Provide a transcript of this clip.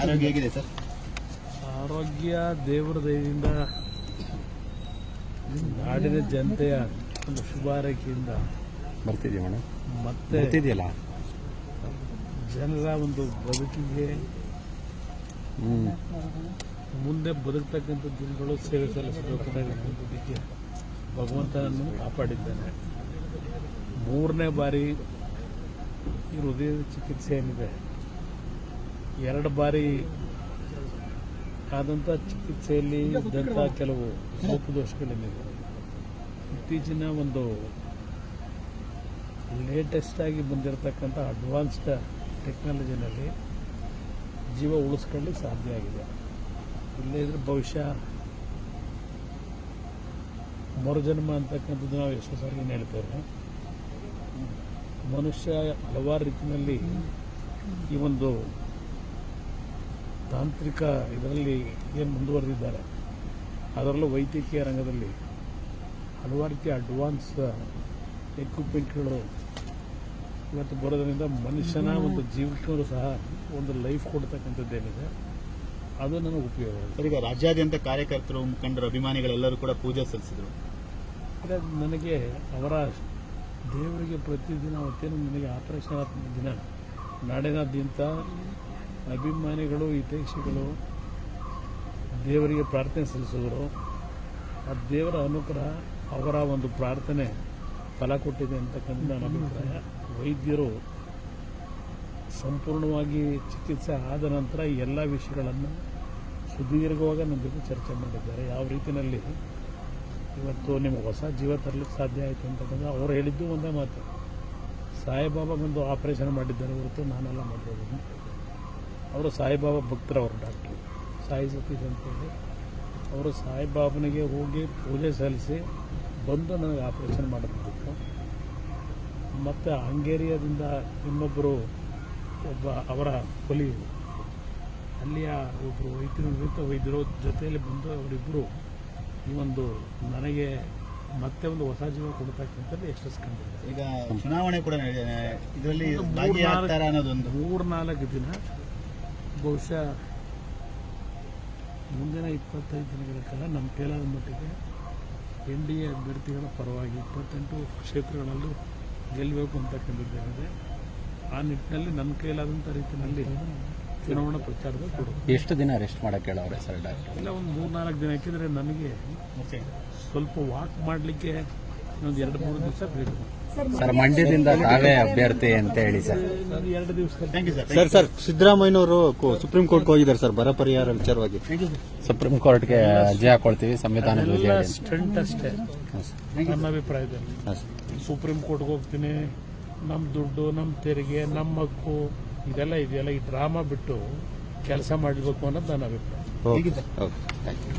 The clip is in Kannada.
ಆರೋಗ್ಯ ಹೇಗಿದೆ ಸರ್? ಆರೋಗ್ಯ ದೇವರ ದಯದಿಂದ ನಾಡಿನ ಜನತೆಯ ಒಂದು ಶುಭಾರೈಕೆಯಿಂದ. ಬರ್ತಿದ್ಯಾ ಮೇಡಮ್? ಮತ್ತೆ ಇದೆಯಲ್ಲ ಜನರ ಒಂದು ಬದುಕಿಗೆ ಮುಂದೆ ಬದುಕ್ತಕ್ಕಂಥ ದಿನಗಳು ಸೇವೆ ಸಲ್ಲಿಸಬೇಕಾದಂಥದ್ದಕ್ಕೆ ಭಗವಂತನನ್ನು ಕಾಪಾಡಿದ್ದೇನೆ. ಮೂರನೇ ಬಾರಿ ಈ ಹೃದಯದ ಚಿಕಿತ್ಸೆ ಏನಿದೆ? ಎರಡು ಬಾರಿ ಆದಂಥ ಚಿಕಿತ್ಸೆಯಲ್ಲಿ ಇದ್ದಂಥ ಕೆಲವು ಲೋಪದೋಷಗಳೇನಿದೆ ಇತ್ತೀಚಿನ ಒಂದು ಲೇಟೆಸ್ಟ್ ಆಗಿ ಬಂದಿರತಕ್ಕಂಥ ಅಡ್ವಾನ್ಸ್ಡ್ ಟೆಕ್ನಾಲಜಿನಲ್ಲಿ ಜೀವ ಉಳಿಸ್ಕೊಳ್ಳಿ ಸಾಧ್ಯ ಆಗಿದೆ. ಇಲ್ಲೇ ಇದ್ರೆ ಭವಿಷ್ಯ ಮರುಜನ್ಮ ಅಂತಕ್ಕಂಥದ್ದು ನಾವು ಎಷ್ಟೋ ಸಾರಿ ಏನು ಹೇಳ್ತೇವೆ. ಮನುಷ್ಯ ಹಲವಾರು ರೀತಿಯಲ್ಲಿ ಈ ಒಂದು ತಾಂತ್ರಿಕ ಇದರಲ್ಲಿ ಏನು ಮುಂದುವರೆದಿದ್ದಾರೆ ಅದರಲ್ಲೂ ವೈದ್ಯಕೀಯ ರಂಗದಲ್ಲಿ ಹಲವಾರು ರೀತಿಯ ಅಡ್ವಾನ್ಸ್ ಎಕ್ವಿಪ್ಮೆಂಟ್ಗಳು ಇವತ್ತು ಬರೋದರಿಂದ ಮನುಷ್ಯನ ಒಂದು ಜೀವಕ್ಕೂ ಸಹ ಒಂದು ಲೈಫ್ ಕೊಡ್ತಕ್ಕಂಥದ್ದೇನಿದೆ ಅದು ನನಗೆ ಉಪಯೋಗ ಸರ್ ಈಗ ರಾಜ್ಯಾದ್ಯಂತ ಕಾರ್ಯಕರ್ತರು ಮುಖಂಡರು ಅಭಿಮಾನಿಗಳೆಲ್ಲರೂ ಕೂಡ ಪೂಜೆ ಸಲ್ಲಿಸಿದರು. ಅಂದರೆ ನನಗೆ ಅವರ ದೇವರಿಗೆ ಪ್ರತಿದಿನ ಅವತ್ತೇನು ನನಗೆ ಆಪರೇಷನ್ ದಿನ ನಾಡಿನಾದ್ಯಂತ ಅಭಿಮಾನಿಗಳು, ಹಿತೈಷಿಗಳು, ದೇವರಿಗೆ ಪ್ರಾರ್ಥನೆ ಸಲ್ಲಿಸಿದರು ಆ ದೇವರ ಅನುಗ್ರಹ ಅವರ ಒಂದು ಪ್ರಾರ್ಥನೆ ಫಲ ಕೊಟ್ಟಿದೆ ಅಂತಕ್ಕಂಥ ನನ್ನ ಅಭಿಪ್ರಾಯ. ವೈದ್ಯರು ಸಂಪೂರ್ಣವಾಗಿ ಚಿಕಿತ್ಸೆ ಆದ ನಂತರ ಎಲ್ಲ ವಿಷಯಗಳನ್ನು ಸುದೀರ್ಘವಾಗಿ ನನ್ನ ಜೊತೆ ಚರ್ಚೆ ಮಾಡಿದ್ದಾರೆ. ಯಾವ ರೀತಿಯಲ್ಲಿ ಇವತ್ತು ನಿಮ್ಗೆ ಹೊಸ ಜೀವ ತರಲಿಕ್ಕೆ ಸಾಧ್ಯ ಆಯಿತು ಅಂತಕ್ಕಂಥ ಅವ್ರು ಹೇಳಿದ್ದು ಒಂದೇ ಮಾತು. ಸಾಯಿಬಾಬಾ ಬಂದು ಆಪರೇಷನ್ ಮಾಡಿದ್ದಾರೆ ಹೊರತು ನಾನೆಲ್ಲ ಮಾಡಿರೋದು ಅವರು ಸಾಯಿಬಾಬಾ ಭಕ್ತರವರು ಡಾಕ್ಟ್ರು. ಸಾಯಿ ಸತೀಶ್ ಅಂತೇಳಿ. ಅವರು ಸಾಯಿಬಾಬನಿಗೆ ಹೋಗಿ ಪೂಜೆ ಸಲ್ಲಿಸಿ ಬಂದು ನನಗೆ ಆಪರೇಷನ್ ಮಾಡಬೇಕು. ಮತ್ತು ಹಂಗೇರಿಯಾದಿಂದ ಇನ್ನೊಬ್ಬರು ಒಬ್ಬ ಅವರ ಕೊಲಿ ಅಲ್ಲಿಯ ಒಬ್ಬರು ವೈದ್ಯರು ವೈದ್ಯರ ವೈದ್ಯರು ಜೊತೆಯಲ್ಲಿ ಬಂದು ಅವರಿಬ್ಬರು ಈ ಒಂದು ನನಗೆ ಮತ್ತೆ ಒಂದು ಹೊಸ ಜೀವ ಕೊಡ್ತಕ್ಕಂಥದ್ದು ಯಶಸ್ಕೊಂಡಿದ್ದಾರೆ ಈಗ ಚುನಾವಣೆ ಕೂಡ ಇದರಲ್ಲಿ ಮೂರ್ನಾಲ್ಕು ದಿನ ಬಹುಶಃ ಮುಂದಿನ ಇಪ್ಪತ್ತೈದು ದಿನಗಳ ಕಾಲ ನಮ್ಮ ಕೈಲಾದ ಮಟ್ಟಿಗೆ ಎನ್ ಡಿ ಎ ಅಭ್ಯರ್ಥಿಗಳ ಪರವಾಗಿ ಇಪ್ಪತ್ತೆಂಟು ಕ್ಷೇತ್ರಗಳಲ್ಲೂ ಗೆಲ್ಲಬೇಕು ಅಂತಕ್ಕಂಥದ್ದೇನಿದೆ ಆ ನಿಟ್ಟಿನಲ್ಲಿ ನನ್ನ ಕೈಲಾದಂಥ ರೀತಿಯಲ್ಲಿ ಚುನಾವಣಾ ಪ್ರಚಾರದ ಕೊಡು ಎಷ್ಟು ದಿನ ರೆಸ್ಟ್ ಮಾಡಕ್ಕೆ ಹೇಳವ್ರೆ ಸರ್ ಡಾಕ್ಟರ್? ಇಲ್ಲ ಒಂದು ಮೂರು ನಾಲ್ಕು ದಿನ ಯಾಕೆಂದರೆ ನನಗೆ ಸ್ವಲ್ಪ ವಾಕ್ ಮಾಡಲಿಕ್ಕೆ ಇನ್ನೊಂದು ಎರಡು ಮೂರು ದಿವಸ ಬೇಕು. ಸರ್ ಮಂಡ್ಯದಿಂದ ತಾವೇ ಅಭ್ಯರ್ಥಿ ಅಂತ ಹೇಳಿ ಸರ್. ಸರ್ ಸರ್ ಸಿದ್ದರಾಮಯ್ಯವರು ಸಿದ್ದರಾಮಯ್ಯನವರು ಸುಪ್ರೀಂ ಕೋರ್ಟ್ ಹೋಗಿದ್ದಾರೆ ಸರ್ ಬರ ಪರಿಹಾರ ವಿಚಾರವಾಗಿ. ಸುಪ್ರೀಂ ಕೋರ್ಟ್ಗೆ ಅರ್ಜಿ ಹಾಕೊಳ್ತೀವಿ ಸಂವಿಧಾನದ. ಸ್ಟಂಟ್ ಅಷ್ಟೇ. ನನ್ನ ಅಭಿಪ್ರಾಯದಲ್ಲಿ. ಸುಪ್ರೀಂ ಕೋರ್ಟ್ಗೆ ಹೋಗ್ತೀನಿ ನಮ್ಮ ದುಡ್ಡು ನಮ್ಮ ತೆರಿಗೆ ನಮ್ಮ ಹಕ್ಕು ಇದೆಲ್ಲ ಇದೆಯಲ್ಲ ಈ ಡ್ರಾಮಾ ಬಿಟ್ಟು ಕೆಲಸ ಮಾಡಬೇಕು ಅನ್ನೋದು ನನ್ನ ಅಭಿಪ್ರಾಯ. Okay okay thank you.